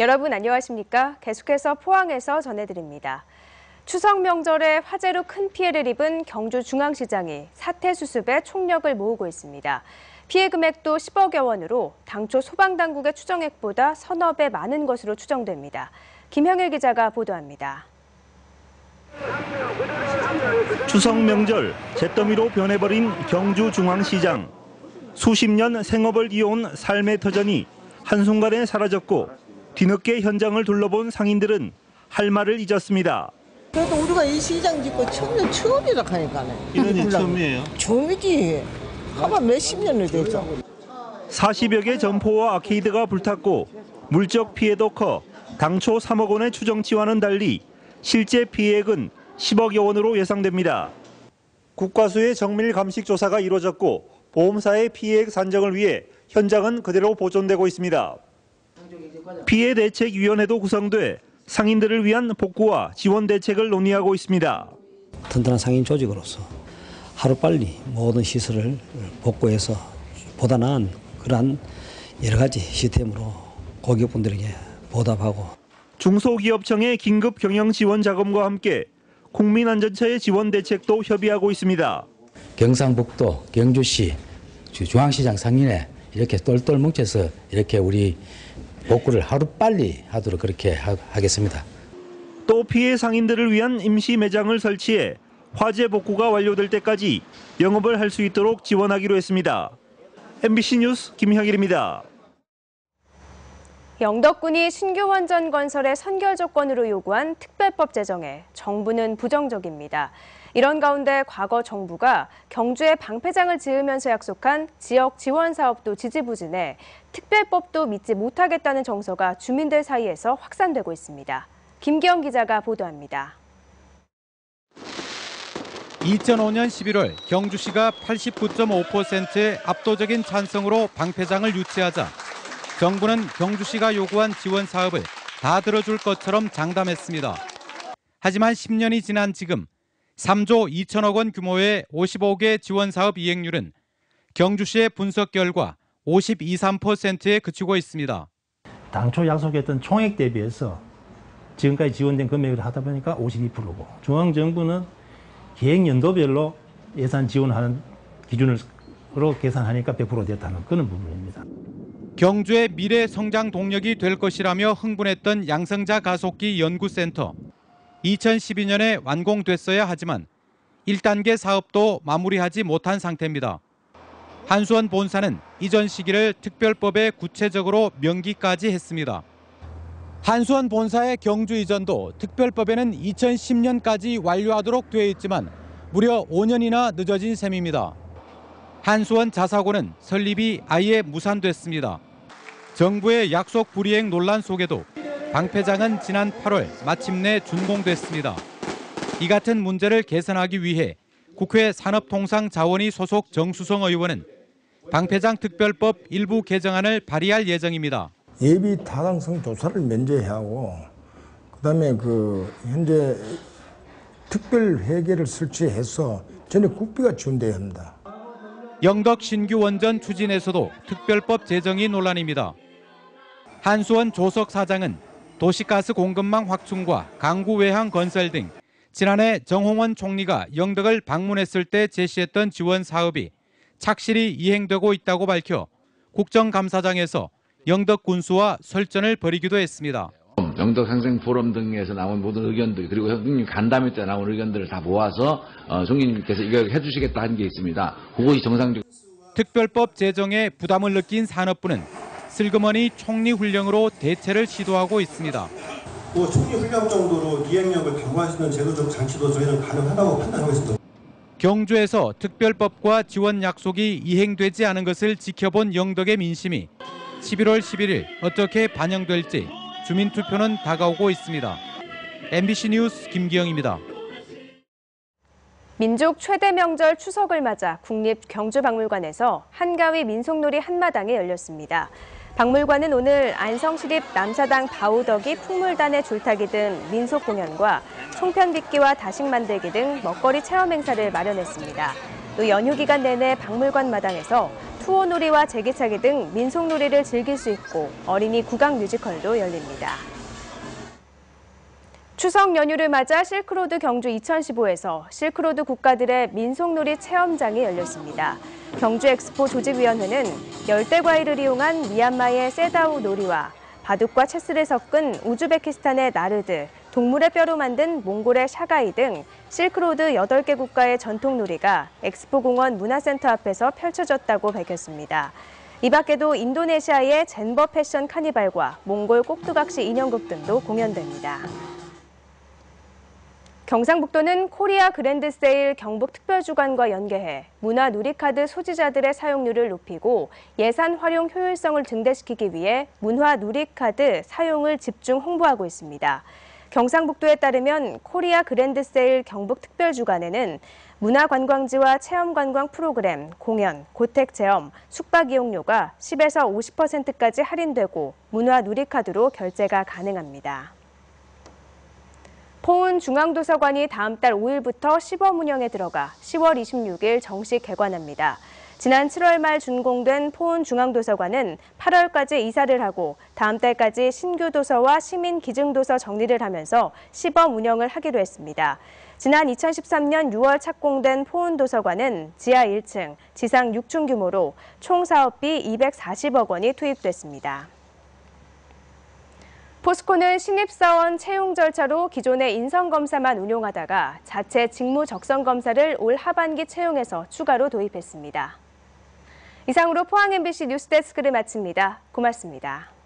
여러분 안녕하십니까? 계속해서 포항에서 전해드립니다. 추석 명절에 화재로 큰 피해를 입은 경주 중앙시장이 사태 수습에 총력을 모으고 있습니다. 피해 금액도 10억여 원으로 당초 소방당국의 추정액보다 서너 배 많은 것으로 추정됩니다. 김형일 기자가 보도합니다. 추석 명절 잿더미로 변해버린 경주 중앙시장. 수십 년 생업을 이어온 삶의 터전이 한순간에 사라졌고 뒤늦게 현장을 둘러본 상인들은 할 말을 잊었습니다. 그래도 우리가 이 시장 짓고 처음에 처음이라 하니까네. 이런 일 처음이에요. 처음이지. 하면 몇십 년을 되죠. 40여 개 점포와 아케이드가 불탔고 물적 피해도 커 당초 3억 원의 추정 치와는 달리 실제 피해액은 10억여 원으로 예상됩니다. 국과수의 정밀 감식 조사가 이루어졌고 보험사의 피해액 산정을 위해 현장은 그대로 보존되고 있습니다. 피해 대책 위원회도 구성돼 상인들을 위한 복구와 지원 대책을 논의하고 있습니다. 튼튼한 상인 조직으로서 하루빨리 모든 시설을 복구해서 보다 나은 그러한 여러 가지 시스템으로 고객분들에게 보답하고 중소기업청의 긴급 경영 지원 자금과 함께 국민안전처의 지원 대책도 협의하고 있습니다. 경상북도 경주시 주- 중앙시장 상인회 이렇게 똘똘 뭉쳐서 이렇게 우리 복구를 하루 빨리 하도록 그렇게 하, 하겠습니다. 또 피해 상인들을 위한 임시 매장을 설치해 화재 복구가 완료될 때까지 영업을 할 수 있도록 지원하기로 했습니다. MBC 뉴스 김형일입니다. 영덕군이 신규 원전 건설의 선결 조건으로 요구한 특별법 제정에 정부는 부정적입니다. 이런 가운데 과거 정부가 경주에 방패장을 지으면서 약속한 지역 지원 사업도 지지부진해 특별법도 믿지 못하겠다는 정서가 주민들 사이에서 확산되고 있습니다. 김기영 기자가 보도합니다. 2005년 11월 경주시가 89.5%의 압도적인 찬성으로 방패장을 유치하자 정부는 경주시가 요구한 지원 사업을 다 들어줄 것처럼 장담했습니다. 하지만 10년이 지난 지금 3조 2천억 원 규모의 55개 지원 사업 이행률은 경주시의 분석 결과 52, 3%에 그치고 있습니다. 당초 약속했던 총액 대비해서 지금까지 지원된 금액을 하다 보니까 52%고 중앙정부는 계획 연도별로 예산 지원하는 기준으로 계산하니까 100% 됐다는 그런 부분입니다. 경주의 미래 성장 동력이 될 것이라며 흥분했던 양성자 가속기 연구센터. 2012년에 완공됐어야 하지만 1단계 사업도 마무리하지 못한 상태입니다. 한수원 본사는 이전 시기를 특별법에 구체적으로 명기까지 했습니다. 한수원 본사의 경주 이전도 특별법에는 2010년까지 완료하도록 되어 있지만 무려 5년이나 늦어진 셈입니다. 한수원 자사고는 설립이 아예 무산됐습니다. 정부의 약속 불이행 논란 속에도 방패장은 지난 8월 마침내 준공됐습니다. 이 같은 문제를 개선하기 위해 국회 산업통상자원위 소속 정수성 의원은 방패장 특별법 일부 개정안을 발의할 예정입니다. 예비 타당성 조사를 면제해야 하고 그다음에 그 현재 특별 회계를 설치해서 전액 국비가 지원돼야 합니다. 영덕 신규 원전 추진에서도 특별법 제정이 논란입니다. 한수원 조석 사장은 도시가스 공급망 확충과 강구 외항 건설 등 지난해 정홍원 총리가 영덕을 방문했을 때 제시했던 지원 사업이 착실히 이행되고 있다고 밝혀 국정감사장에서 영덕 군수와 설전을 벌이기도 했습니다. 영덕 상생 포럼 등에서 나온 모든 의견들 그리고 형님 간담회 때 나온 의견들을 다 모아서 어, 총리님께서 이거 해주시겠다 한 게 있습니다. 그것이 정상적. 특별법 제정에 부담을 느낀 산업부는 슬그머니 총리 훈령으로 대체를 시도하고 있습니다. 뭐 총리 훈령 정도로 이행력을 강화할 수 있는 제도적 장치도 저희는 가능하다고 판단하고 있습니다. 경주에서 특별법과 지원 약속이 이행되지 않은 것을 지켜본 영덕의 민심이 11월 11일 어떻게 반영될지 주민투표는 다가오고 있습니다. MBC 뉴스 김기영입니다. 민족 최대 명절 추석을 맞아 국립경주박물관에서 한가위 민속놀이 한마당이 열렸습니다. 박물관은 오늘 안성시립 남사당 바우덕이 풍물단의 줄타기 등 민속 공연과 송편 빚기와 다식 만들기 등 먹거리 체험 행사를 마련했습니다. 또 연휴 기간 내내 박물관 마당에서 투어놀이와 제기차기 등 민속놀이를 즐길 수 있고 어린이 국악 뮤지컬도 열립니다. 추석 연휴를 맞아 실크로드 경주 2015에서 실크로드 국가들의 민속놀이 체험장이 열렸습니다. 경주 엑스포 조직위원회는 열대 과일을 이용한 미얀마의 세다우 놀이와 바둑과 체스를 섞은 우즈베키스탄의 나르드, 동물의 뼈로 만든 몽골의 샤가이 등 실크로드 8개 국가의 전통 놀이가 엑스포 공원 문화센터 앞에서 펼쳐졌다고 밝혔습니다. 이 밖에도 인도네시아의 젠버 패션 카니발과 몽골 꼭두각시 인형극 등도 공연됩니다. 경상북도는 코리아 그랜드 세일 경북 특별주간과 연계해 문화 누리카드 소지자들의 사용률을 높이고 예산 활용 효율성을 증대시키기 위해 문화 누리카드 사용을 집중 홍보하고 있습니다. 경상북도에 따르면 코리아 그랜드 세일 경북 특별주간에는 문화관광지와 체험관광 프로그램, 공연, 고택 체험, 숙박 이용료가 10에서 50%까지 할인되고 문화 누리카드로 결제가 가능합니다. 포운 중앙도서관이 다음 달 5일부터 시범 운영에 들어가 10월 26일 정식 개관합니다. 지난 7월 말 준공된 포운 중앙도서관은 8월까지 이사를 하고 다음 달까지 신규 도서와 시민 기증 도서 정리를 하면서 시범 운영을 하기로 했습니다. 지난 2013년 6월 착공된 포운 도서관은 지하 1층, 지상 6층 규모로 총 사업비 240억 원이 투입됐습니다. 포스코는 신입사원 채용 절차로 기존의 인성검사만 운용하다가 자체 직무 적성 검사를 올 하반기 채용해서 추가로 도입했습니다. 이상으로 포항 MBC 뉴스데스크를 마칩니다. 고맙습니다.